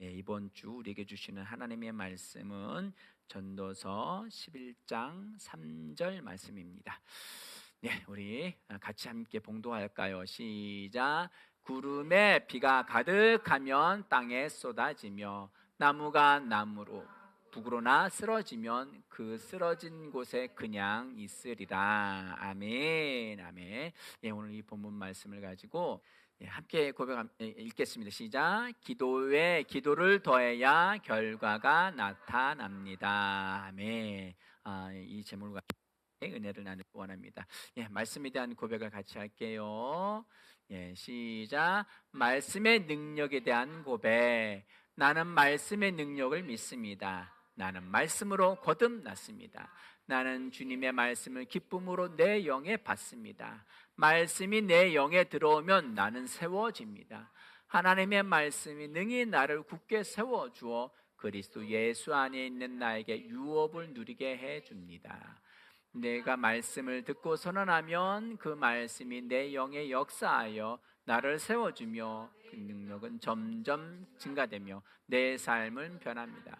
예, 이번 주 우리에게 주시는 하나님의 말씀은 전도서 11장 3절 말씀입니다. 네, 우리 같이 함께 봉독할까요? 시작. 구름에 비가 가득하면 땅에 쏟아지며 나무가 나무로 북으로나 쓰러지면 그 쓰러진 곳에 그냥 있으리라. 아멘. 아멘. 예, 오늘 이 본문 말씀을 가지고 예, 함께 고백 읽겠습니다. 시작. 기도에 기도를 더해야 결과가 나타납니다. 아멘. 아, 이 제목과 은혜를 나누기 원합니다. 예, 말씀에 대한 고백을 같이 할게요. 예, 시작. 말씀의 능력에 대한 고백. 나는 말씀의 능력을 믿습니다. 나는 말씀으로 거듭났습니다. 나는 주님의 말씀을 기쁨으로 내 영에 받습니다. 말씀이 내 영에 들어오면 나는 세워집니다. 하나님의 말씀이 능히 나를 굳게 세워 주어 그리스도 예수 안에 있는 나에게 유업을 누리게 해 줍니다. 내가 말씀을 듣고 선언하면 그 말씀이 내 영에 역사하여 나를 세워주며 그 능력은 점점 증가되며 내 삶은 변합니다.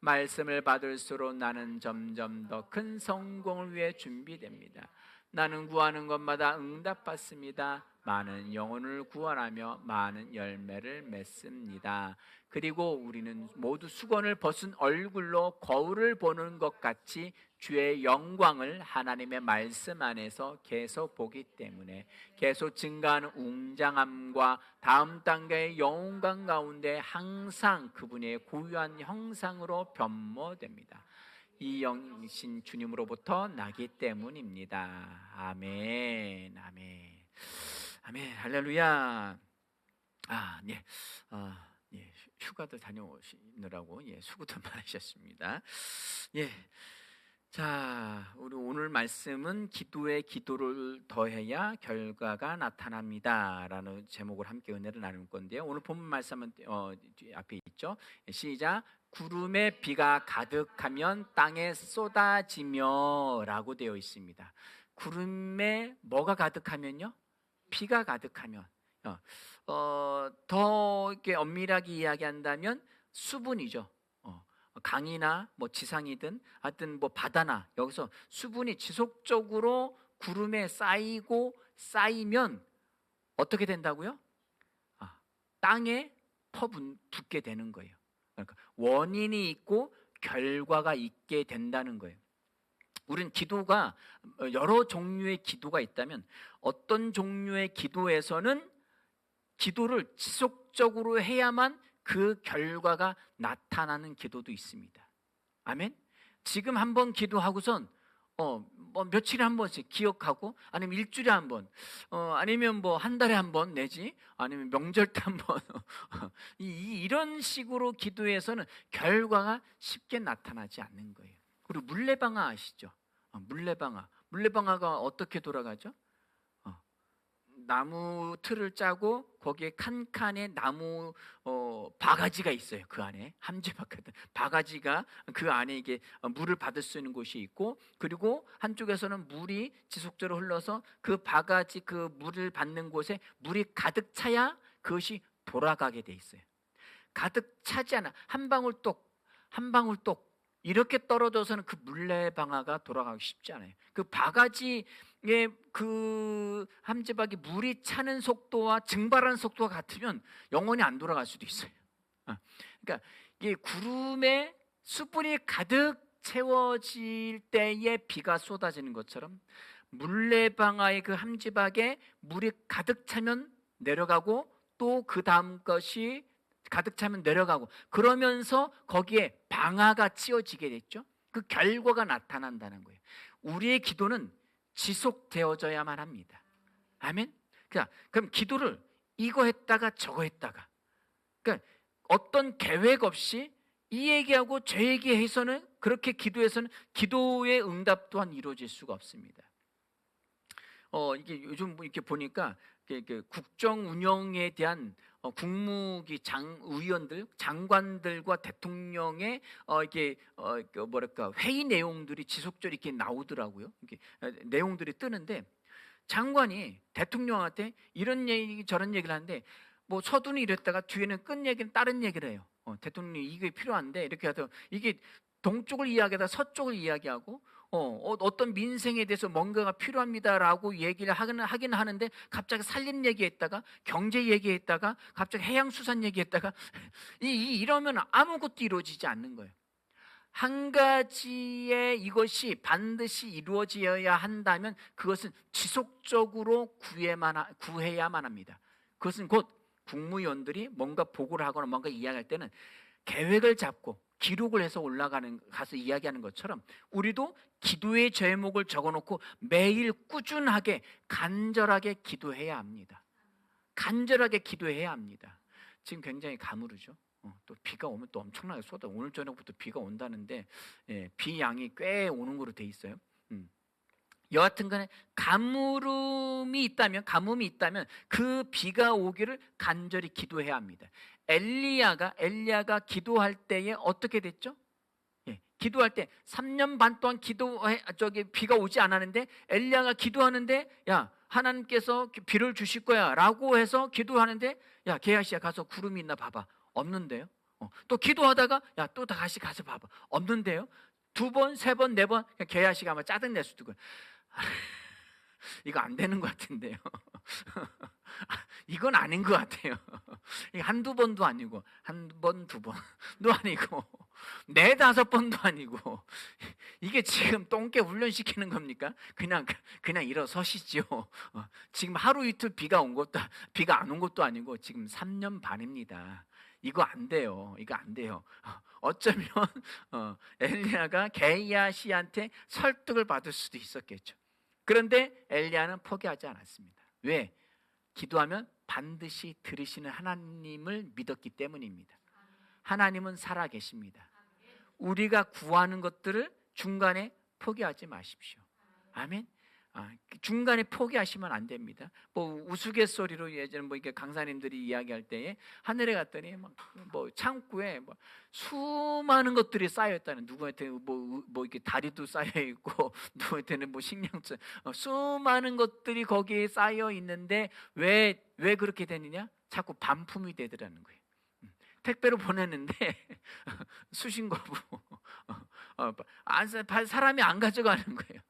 말씀을 받을수록 나는 점점 더 큰 성공을 위해 준비됩니다. 나는 구하는 것마다 응답받습니다. 많은 영혼을 구원하며 많은 열매를 맺습니다. 그리고 우리는 모두 수건을 벗은 얼굴로 거울을 보는 것 같이 주의 영광을 하나님의 말씀 안에서 계속 보기 때문에 계속 증가하는 웅장함과 다음 단계의 영광 가운데 항상 그분의 고유한 형상으로 변모됩니다. 이 영신 주님으로부터 나기 때문입니다. 아멘, 아멘, 아멘, 할렐루야. 아, 네, 아, 예, 휴가도 다녀오시느라고 예, 수고도 많으셨습니다. 예. 자, 우리 오늘 말씀은 기도에 기도를 더해야 결과가 나타납니다라는 제목을 함께 은혜를 나눌 건데요. 오늘 본문 말씀은 어, 앞에 있죠. 시작. 구름에 비가 가득하면 땅에 쏟아지며라고 되어 있습니다. 구름에 뭐가 가득하면요? 비가 가득하면 어, 어, 더 이렇게 엄밀하게 이야기한다면 수분이죠. 강이나 뭐 지상이든 하여튼 뭐 바다나 여기서 수분이 지속적으로 구름에 쌓이고 쌓이면 어떻게 된다고요? 아, 땅에 퍼붓게 되는 거예요. 그러니까 원인이 있고 결과가 있게 된다는 거예요. 우린 기도가 여러 종류의 기도가 있다면 어떤 종류의 기도에서는 기도를 지속적으로 해야만 그 결과가 나타나는 기도도 있습니다. 아멘. 지금 한번 기도하고선 어, 뭐 며칠에 한 번씩 기억하고 아니면 일주일에 한 번, 어, 아니면 뭐 한 달에 한 번 내지 아니면 명절 때 한 번. 이, 이런 식으로 기도해서는 결과가 쉽게 나타나지 않는 거예요. 그리고 물레방아 아시죠? 어, 물레방아. 물레방아가 어떻게 돌아가죠? 나무 틀을 짜고 거기에 칸칸에 나무 어, 바가지가 있어요. 그 안에 함지바가지 바가지가 그 안에 이게 물을 받을 수 있는 곳이 있고 그리고 한쪽에서는 물이 지속적으로 흘러서 그 바가지 그 물을 받는 곳에 물이 가득 차야 그것이 돌아가게 돼 있어요. 가득 차지 않아 한 방울 똑한 방울 똑 이렇게 떨어져서는 그 물레 방아가 돌아가기 쉽지 않아요. 그 바가지의 그 함지박이 물이 차는 속도와 증발하는 속도가 같으면 영원히 안 돌아갈 수도 있어요. 어. 그러니까 이게 구름에 수분이 가득 채워질 때에 비가 쏟아지는 것처럼 물레방아의 그 함지박에 물이 가득 차면 내려가고 또 그 다음 것이 가득 차면 내려가고 그러면서 거기에 방아가 찌어지게 됐죠. 그 결과가 나타난다는 거예요. 우리의 기도는 지속되어져야만 합니다. 아멘. 그러니까 그럼 기도를 이거 했다가 저거 했다가 그러니까 어떤 계획 없이 이 얘기하고 저 얘기해서는 그렇게 기도해서는 기도의 응답 또한 이루어질 수가 없습니다. 어 이게 요즘 뭐 이렇게 보니까 국정 운영에 대한 어, 국무기 장 의원들, 장관들과 대통령의 어, 이게 어, 그 뭐랄까 회의 내용들이 지속적으로 이렇게 나오더라고요. 이렇게 어, 내용들이 뜨는데 장관이 대통령한테 이런 얘기 저런 얘기를 하는데 뭐 서두는 이랬다가 뒤에는 끝 얘기는 다른 얘기를 해요. 어, 대통령이 이게 필요한데 이렇게 하다 이게 동쪽을 이야기하다 서쪽을 이야기하고 어, 어, 어떤 민생에 대해서 뭔가가 필요합니다라고 얘기를 하기는 하긴 하는데 갑자기 살림 얘기했다가 경제 얘기했다가 갑자기 해양수산 얘기했다가 이, 이 이러면 아무것도 이루어지지 않는 거예요. 한 가지의 이것이 반드시 이루어져야 한다면 그것은 지속적으로 구해만 하- 구해야만 합니다. 그것은 곧 국무위원들이 뭔가 보고를 하거나 뭔가 이야기할 때는 계획을 잡고 기록을 해서 올라가는 가서 이야기하는 것처럼 우리도 기도의 제목을 적어놓고 매일 꾸준하게 간절하게 기도해야 합니다. 간절하게 기도해야 합니다. 지금 굉장히 가무르죠. 어, 또 비가 오면 또 엄청나게 쏟아. 오늘 저녁부터 비가 온다는데 예, 비 양이 꽤 오는 거로 돼 있어요. 음. 여하튼간에 가물음이 있다면 가뭄이 있다면 그 비가 오기를 간절히 기도해야 합니다. 엘리야가 엘리야가 기도할 때에 어떻게 됐죠? 예, 기도할 때 3년 반 동안 기도해 저기 비가 오지 않았는데 엘리야가 기도하는데 야 하나님께서 비를 주실 거야라고 해서 기도하는데 야 게하시야 가서 구름이 있나 봐봐 없는데요. 어, 또 기도하다가 야 또 다시 가서 봐봐 없는데요. 두 번, 세 번, 네 번 게하시가 아마 짜증 낼 수도 있고 이거 안 되는 것 같은데요. 이건 아닌 것 같아요. 한두 번도 아니고 한 번, 두 번도 아니고 네 다섯 번도 아니고 이게 지금 똥개 훈련시키는 겁니까? 그냥 그냥 일어서시죠. 어, 지금 하루 이틀 비가 온 것도 비가 안 온 것도 아니고 지금 3년 반입니다. 이거 안 돼요. 이거 안 돼요. 어, 어쩌면 어, 엘리야가 게이야 씨한테 설득을 받을 수도 있었겠죠. 그런데 엘리야는 포기하지 않았습니다. 왜? 기도하면 반드시 들으시는 하나님을 믿었기 때문입니다. 하나님은 살아 계십니다. 우리가 구하는 것들을 중간에 포기하지 마십시오. 아멘. 아, 중간에 포기하시면 안 됩니다. 뭐 우스갯소리로 예전에 뭐 이렇게 강사님들이 이야기할 때에 하늘에 갔더니 막 뭐 창고에 뭐 수많은 것들이 쌓여 있다는 누구한테 뭐, 뭐 이렇게 다리도 쌓여 있고 누구한테는 뭐 식량처 어, 수많은 것들이 거기에 쌓여 있는데 왜 왜 그렇게 되느냐? 자꾸 반품이 되더라는 거예요. 음, 택배로 보냈는데 수신 거부 어, 안, 사- 사람이 안 가져가는 거예요.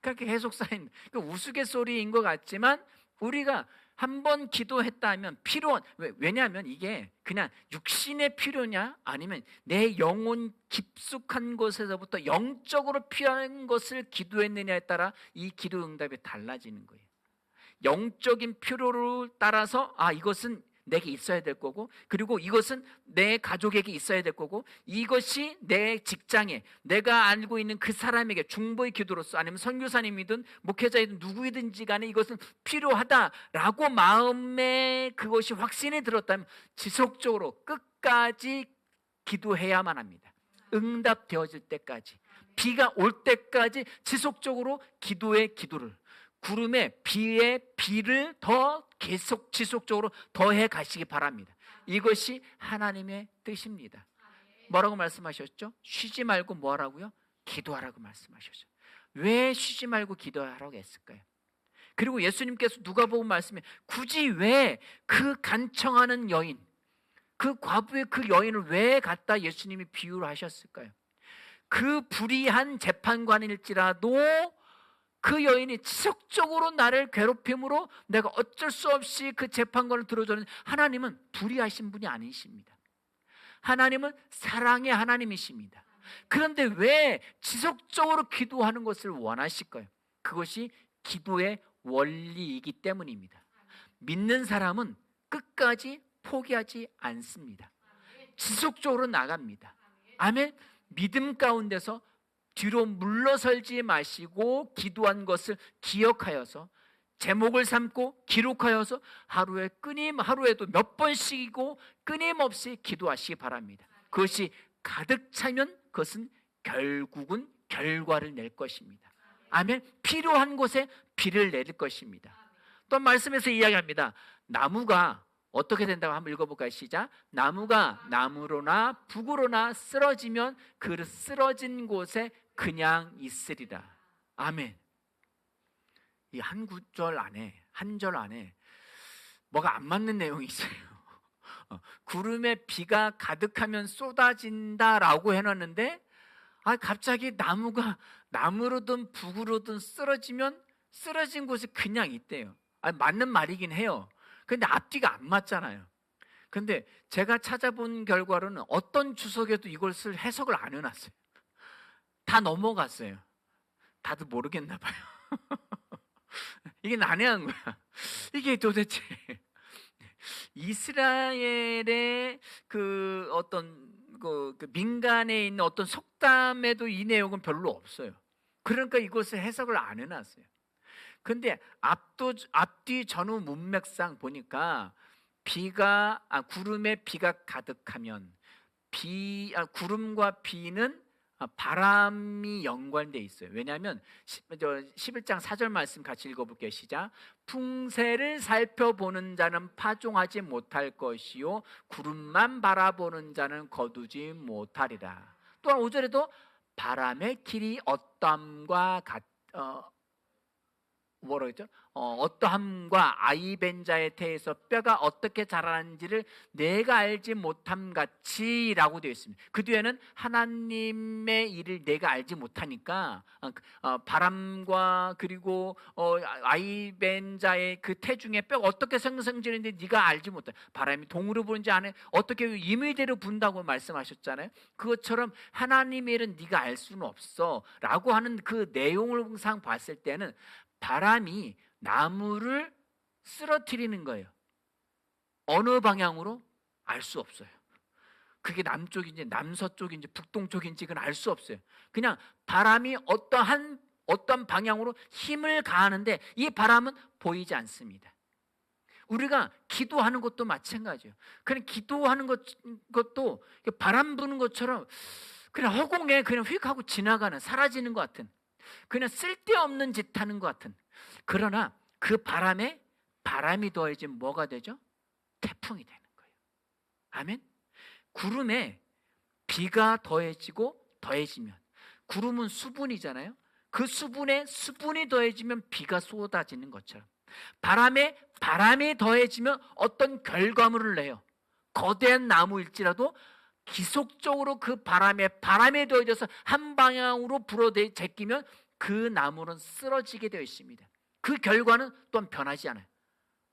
그렇게 계속 쌓인 그 우스갯소리인 것 같지만 우리가 한 번 기도했다면 필요한 왜- 왜냐하면 이게 그냥 육신의 필요냐 아니면 내 영혼 깊숙한 곳에서부터 영적으로 필요한 것을 기도했느냐에 따라 이 기도 응답이 달라지는 거예요. 영적인 필요를 따라서 아 이것은 내게 있어야 될 거고 그리고 이것은 내 가족에게 있어야 될 거고 이것이 내 직장에 내가 알고 있는 그 사람에게 중보의 기도로서 아니면 선교사님이든 목회자이든 누구이든지 간에 이것은 필요하다라고 마음에 그것이 확신이 들었다면 지속적으로 끝까지 기도해야만 합니다. 응답되어질 때까지 비가 올 때까지 지속적으로 기도의 기도를 구름에 비에 비를 더 계속 지속적으로 더해 가시기 바랍니다. 이것이 하나님의 뜻입니다. 뭐라고 말씀하셨죠? 쉬지 말고 뭐 하라고요? 기도하라고 말씀하셨죠. 왜 쉬지 말고 기도하라고 했을까요? 그리고 예수님께서 누가 보고 말씀해 굳이 왜 그 간청하는 여인 그 과부의 그 여인을 왜 갖다 예수님이 비유를 하셨을까요? 그 불의한 재판관일지라도 그 여인이 지속적으로 나를 괴롭힘으로 내가 어쩔 수 없이 그 재판관을 들어주는 하나님은 불의하신 분이 아니십니다. 하나님은 사랑의 하나님이십니다. 그런데 왜 지속적으로 기도하는 것을 원하실까요? 그것이 기도의 원리이기 때문입니다. 믿는 사람은 끝까지 포기하지 않습니다. 지속적으로 나갑니다. 아멘. 믿음 가운데서 뒤로 물러설지 마시고 기도한 것을 기억하여서 제목을 삼고 기록하여서 하루에 끊임 하루에도 몇 번씩이고 끊임없이 기도하시기 바랍니다. 그것이 가득 차면 그것은 결국은 결과를 낼 것입니다. 아멘. 필요한 곳에 비를 내릴 것입니다. 또 말씀에서 이야기합니다. 나무가 어떻게 된다고 한번 읽어볼까요? 시작. 나무가 나무로나 북으로나 쓰러지면 그 쓰러진 곳에 그냥 있으리라. 아멘. 이 한 구절 안에 한 절 안에 뭐가 안 맞는 내용이 있어요. 어, 구름에 비가 가득하면 쏟아진다라고 해놨는데 아 갑자기 나무가 나무로든 북으로든 쓰러지면 쓰러진 곳이 그냥 있대요. 아 맞는 말이긴 해요. 근데 앞뒤가 안 맞잖아요. 근데 제가 찾아본 결과로는 어떤 주석에도 이것을 해석을 안 해놨어요. 다 넘어갔어요. 다들 모르겠나 봐요. 이게 난해한 거야. 이게 도대체 이스라엘의 그 어떤 그, 그 민간에 있는 어떤 속담에도 이 내용은 별로 없어요. 그러니까 이것을 해석을 안 해놨어요. 근데 앞도 앞뒤 전후 문맥상 보니까 비가 아, 구름에 비가 가득하면 비 아, 구름과 비는 아, 바람이 연관돼 있어요. 왜냐하면 11장 4절 말씀 같이 읽어볼게요. 시작. 풍세를 살펴보는 자는 파종하지 못할 것이요 구름만 바라보는 자는 거두지 못하리라. 또한 5절에도 바람의 길이 어떠함과 같 어, 뭐라 그랬죠? 어, 떠함과 아이벤자의 태에서 뼈가 어떻게 자라는지를 내가 알지 못함 같이라고 되어 있습니다. 그 뒤에는 하나님의 일을 내가 알지 못하니까 어, 그, 어, 바람과 그리고 어, 아이벤자의 그 태 중에 뼈가 어떻게 생성되는지 네가 알지 못해. 바람이 동으로 부는지 안에 어떻게 임의대로 분다고 말씀하셨잖아요. 그것처럼 하나님의 일은 네가 알 수는 없어라고 하는 그 내용을 항상 봤을 때는 바람이 나무를 쓰러뜨리는 거예요. 어느 방향으로 알 수 없어요. 그게 남쪽인지 남서쪽인지 북동쪽인지 그건 알 수 없어요. 그냥 바람이 어떠한 어떤 방향으로 힘을 가하는데 이 바람은 보이지 않습니다. 우리가 기도하는 것도 마찬가지예요. 그냥 기도하는 것, 것도 바람 부는 것처럼 그냥 허공에 그냥 휙 하고 지나가는 사라지는 것 같은 그냥 쓸데없는 짓 하는 것 같은. 그러나 그 바람에 바람이 더해지면 뭐가 되죠? 태풍이 되는 거예요. 아멘. 구름에 비가 더해지고 더해지면 구름은 수분이잖아요. 그 수분에 수분이 더해지면 비가 쏟아지는 것처럼 바람에 바람이 더해지면 어떤 결과물을 내요. 거대한 나무일지라도 기속적으로 그 바람에 바람에 더해져서 한 방향으로 불어 제끼면 그 나무는 쓰러지게 되어 있습니다. 그 결과는 또한 변하지 않아요.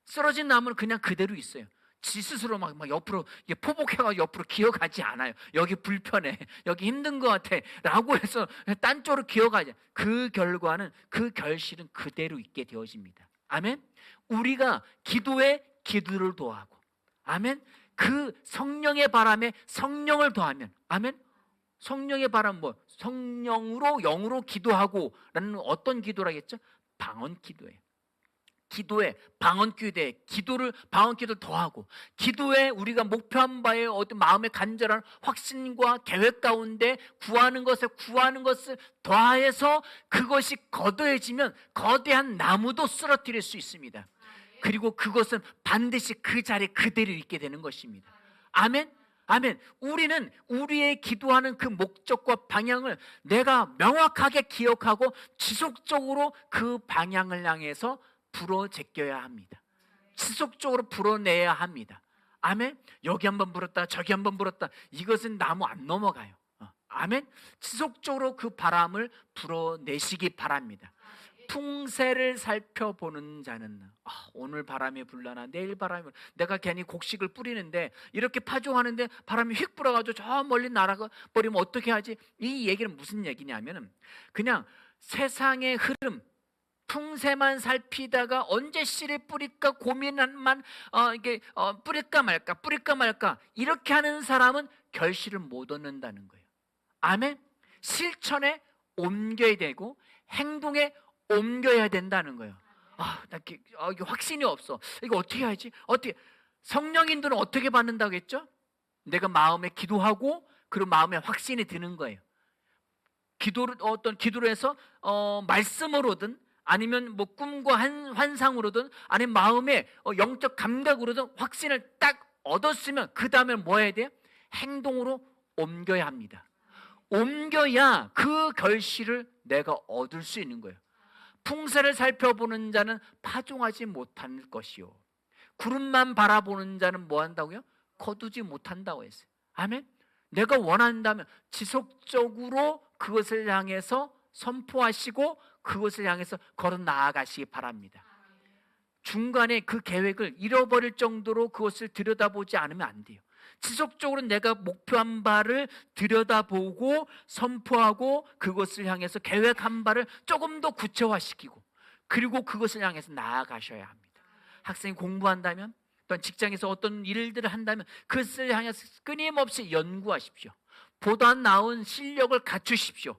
쓰러진 나무는 그냥 그대로 있어요. 지 스스로 막, 막 옆으로 포복해가 옆으로 기어가지 않아요. 여기 불편해, 여기 힘든 것 같아, 라고 해서 딴 쪽으로 기어가지. 그 결과는 그 결실은 그대로 있게 되어집니다. 아멘. 우리가 기도에 기도를 도하고, 아멘. 그 성령의 바람에 성령을 더하면 아멘. 성령의 바람 뭐 성령으로 영으로 기도하고라는 어떤 기도라겠죠? 방언 기도예요. 기도에 방언 기도에 기도를 방언 기도를 더하고 기도에 우리가 목표한 바에 어떤 마음의 간절한 확신과 계획 가운데 구하는 것에 구하는 것을 더하여서 그것이 거둬해지면 거대한 나무도 쓰러뜨릴 수 있습니다. 그리고 그것은 반드시 그 자리에 그대로 있게 되는 것입니다. 아멘. 아멘. 우리는 우리의 기도하는 그 목적과 방향을 내가 명확하게 기억하고 지속적으로 그 방향을 향해서 불어 제껴야 합니다. 지속적으로 불어내야 합니다. 아멘. 여기 한번 불었다, 저기 한번 불었다. 이것은 나무 안 넘어가요. 어, 아멘. 지속적으로 그 바람을 불어내시기 바랍니다. 풍세를 살펴보는 자는 아, 오늘 바람이 불라나 내일 바람이 불 내가 괜히 곡식을 뿌리는데 이렇게 파종하는데 바람이 휙 불어가지고 저 멀리 날아가 버리면 어떻게 하지? 이 얘기는 무슨 얘기냐면은 그냥 세상의 흐름 풍세만 살피다가 언제 씨를 뿌릴까 고민만 어, 이게 어, 뿌릴까 말까 뿌릴까 말까 이렇게 하는 사람은 결실을 못 얻는다는 거예요. 아멘. 실천에 옮겨야 되고 행동에 옮겨야 된다는 거예요. 아, 나 아, 이게 확신이 없어. 이거 어떻게 하지? 어떻게 성령인들은 어떻게 받는다고 했죠? 내가 마음에 기도하고 그리고 마음에 확신이 드는 거예요. 기도를 어떤 기도를 해서 어, 말씀으로든 아니면 뭐 꿈과 한, 환상으로든 아니면 마음의 어, 영적 감각으로든 확신을 딱 얻었으면 그 다음에 뭐 해야 돼요? 행동으로 옮겨야 합니다. 옮겨야 그 결실을 내가 얻을 수 있는 거예요. 풍세를 살펴보는 자는 파종하지 못할 것이요. 구름만 바라보는 자는 뭐 한다고요? 거두지 못한다고 했어요. 아멘. 내가 원한다면 지속적으로 그것을 향해서 선포하시고 그것을 향해서 걸어 나아가시기 바랍니다. 중간에 그 계획을 잃어버릴 정도로 그것을 들여다보지 않으면 안 돼요. 지속적으로 내가 목표한 바를 들여다보고 선포하고 그것을 향해서 계획한 바를 조금 더 구체화시키고 그리고 그것을 향해서 나아가셔야 합니다. 학생이 공부한다면 또는 직장에서 어떤 일들을 한다면 그것을 향해서 끊임없이 연구하십시오. 보다 나은 실력을 갖추십시오.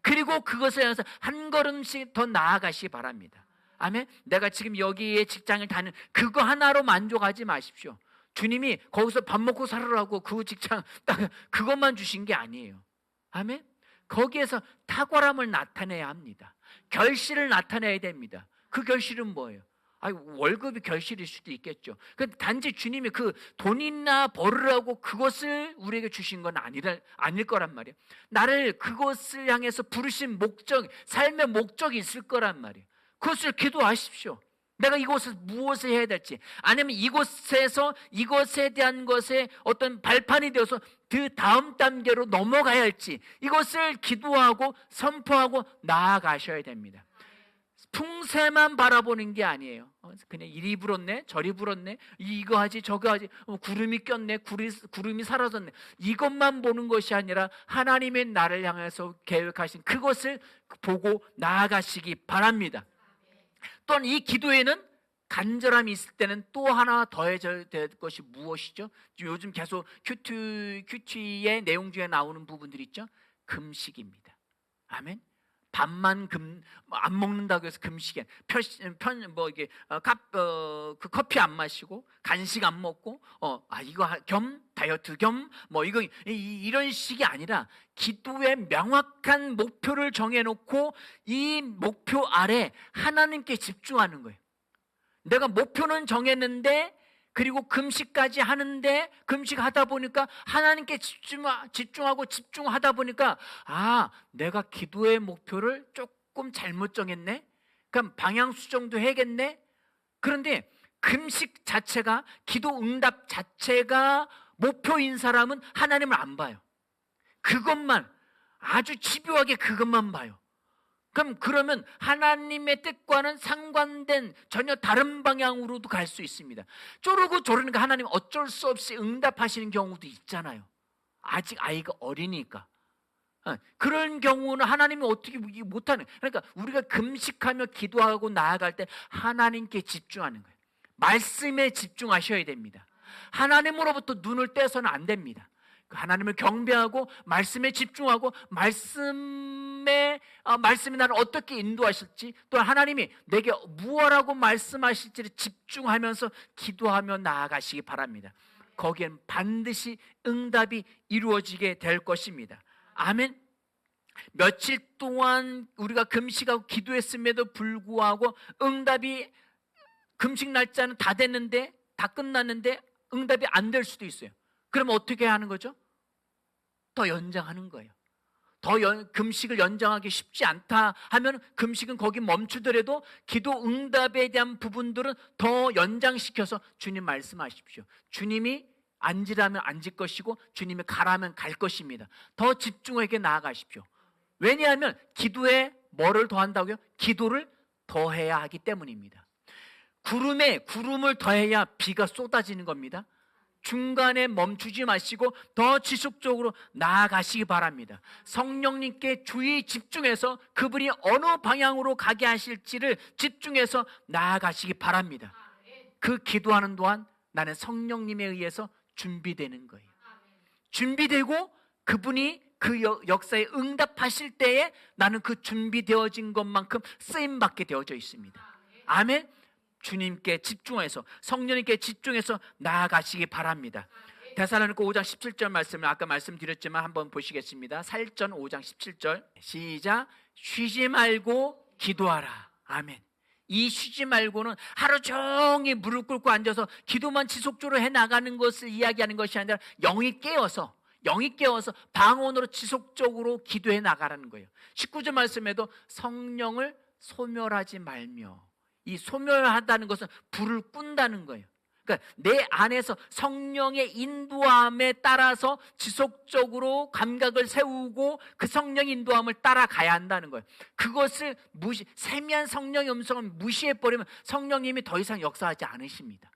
그리고 그것을 향해서 한 걸음씩 더 나아가시기 바랍니다. 아멘. 내가 지금 여기에 직장을 다니는 그거 하나로 만족하지 마십시오. 주님이 거기서 밥 먹고 살으라고 그 직장 딱 그것만 주신 게 아니에요. 아멘. 거기에서 탁월함을 나타내야 합니다. 결실을 나타내야 됩니다. 그 결실은 뭐예요? 아, 월급이 결실일 수도 있겠죠. 그 단지 주님이 그 돈이나 벌으라고 그것을 우리에게 주신 건 아니라 아닐 거란 말이에요. 나를 그것을 향해서 부르신 목적, 삶의 목적이 있을 거란 말이에요. 그것을 기도하십시오. 내가 이곳에서 무엇을 해야 될지 아니면 이곳에서 이것에 대한 것에 어떤 발판이 되어서 그 다음 단계로 넘어가야 할지 이것을 기도하고 선포하고 나아가셔야 됩니다. 풍세만 바라보는 게 아니에요. 어, 그냥 이리 불었네, 저리 불었네, 이거 하지, 저거 하지, 어, 구름이 꼈네, 구리, 구름이 사라졌네. 이것만 보는 것이 아니라 하나님의 나를 향해서 계획하신 그것을 보고 나아가시기 바랍니다. 또한 이 기도에는 간절함이 있을 때는 또 하나 더해져야 될 것이 무엇이죠? 요즘 계속 큐티, 큐티의 내용 중에 나오는 부분들 있죠? 금식입니다. 아멘. 밥만 금 안 먹는다고 해서 금식에 편편뭐 이게 어, 값, 어, 그 커피 안 마시고 간식 안 먹고 어 아 이거 하- 겸 다이어트 겸 뭐 이거 이, 이- 이런 식이 아니라 기도의 명확한 목표를 정해놓고 이 목표 아래 하나님께 집중하는 거예요. 내가 목표는 정했는데 그리고 금식까지 하는데 금식하다 보니까 하나님께 집중, 집중하고 집중하다 보니까 아 내가 기도의 목표를 조금 잘못 정했네? 그럼 방향 수정도 해야겠네? 그런데 금식 자체가 기도 응답 자체가 목표인 사람은 하나님을 안 봐요. 그것만 아주 집요하게 그것만 봐요 그럼 그러면 하나님의 뜻과는 상관된 전혀 다른 방향으로도 갈 수 있습니다. 쪼르고 저러니까 하나님 어쩔 수 없이 응답하시는 경우도 있잖아요. 아직 아이가 어리니까. 어, 그런 경우는 하나님이 어떻게 못하는 그러니까 우리가 금식하며 기도하고 나아갈 때 하나님께 집중하는 거예요. 말씀에 집중하셔야 됩니다. 하나님으로부터 눈을 떼서는 안 됩니다. 그 하나님을 경배하고 말씀에 집중하고 말씀에 어, 말씀이 나를 어떻게 인도하실지 또 하나님이 내게 무엇라고 말씀하실지를 집중하면서 기도하며 나아가시기 바랍니다. 거기엔 반드시 응답이 이루어지게 될 것입니다. 아멘. 며칠 동안 우리가 금식하고 기도했음에도 불구하고 응답이 금식 날짜는 다 됐는데 다 끝났는데 응답이 안 될 수도 있어요. 그럼 어떻게 하는 거죠? 더 연장하는 거예요. 더 연, 금식을 연장하기 쉽지 않다 하면 금식은 거기 멈추더라도 기도 응답에 대한 부분들은 더 연장시켜서 주님 말씀하십시오. 주님이 앉으라면 앉을 것이고 주님이 가라면 갈 것입니다. 더 집중하게 나아가십시오. 왜냐하면 기도에 뭐를 더한다고요? 기도를 더해야 하기 때문입니다. 구름에 구름을 더해야 비가 쏟아지는 겁니다. 중간에 멈추지 마시고 더 지속적으로 나아가시기 바랍니다. 성령님께 주의 집중해서 그분이 어느 방향으로 가게 하실지를 집중해서 나아가시기 바랍니다. 그 기도하는 동안 나는 성령님에 의해서 준비되는 거예요. 준비되고 그분이 그 역사에 응답하실 때에 나는 그 준비되어진 것만큼 쓰임 받게 되어져 있습니다. 아멘. 주님께 집중해서 성령님께 집중해서 나아가시기 바랍니다. 대사로니까 5장 17절 말씀을 아까 말씀드렸지만 한번 보시겠습니다. 살전 5장 17절 시작 쉬지 말고 기도하라. 아멘. 이 쉬지 말고는 하루 종일 무릎 꿇고 앉아서 기도만 지속적으로 해 나가는 것을 이야기하는 것이 아니라 영이 깨어서 영이 깨어서 방언으로 지속적으로 기도해 나가라는 거예요. 19절 말씀에도 성령을 소멸하지 말며 이 소멸하다는 것은 불을 꾼다는 거예요. 그러니까 내 안에서 성령의 인도함에 따라서 지속적으로 감각을 세우고 그 성령 인도함을 따라가야 한다는 거예요. 그것을 무시 세미한 성령의 음성을 무시해 버리면 성령님이 더 이상 역사하지 않으십니다.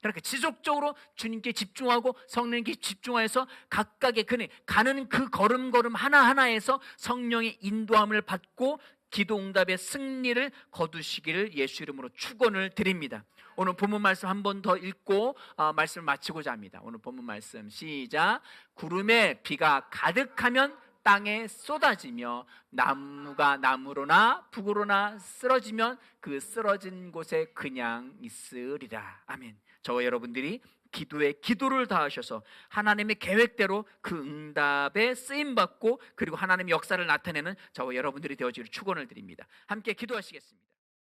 그러니까 지속적으로 주님께 집중하고 성령님께 집중해서 각각의 그네 가는 그 걸음걸음 하나하나에서 성령의 인도함을 받고 기도 응답의 승리를 거두시기를 예수 이름으로 축원을 드립니다. 오늘 본문 말씀 한 번 더 읽고 어, 말씀을 마치고자 합니다. 오늘 본문 말씀 시작. 구름에 비가 가득하면 땅에 쏟아지며 나무가 나무로나 북으로나 쓰러지면 그 쓰러진 곳에 그냥 있으리라. 아멘. 저와 여러분들이 기도에 기도를 다하셔서 하나님의 계획대로 그 응답에 쓰임 받고 그리고 하나님의 역사를 나타내는 저와 여러분들이 되어지기를 축원을 드립니다. 함께 기도하시겠습니다.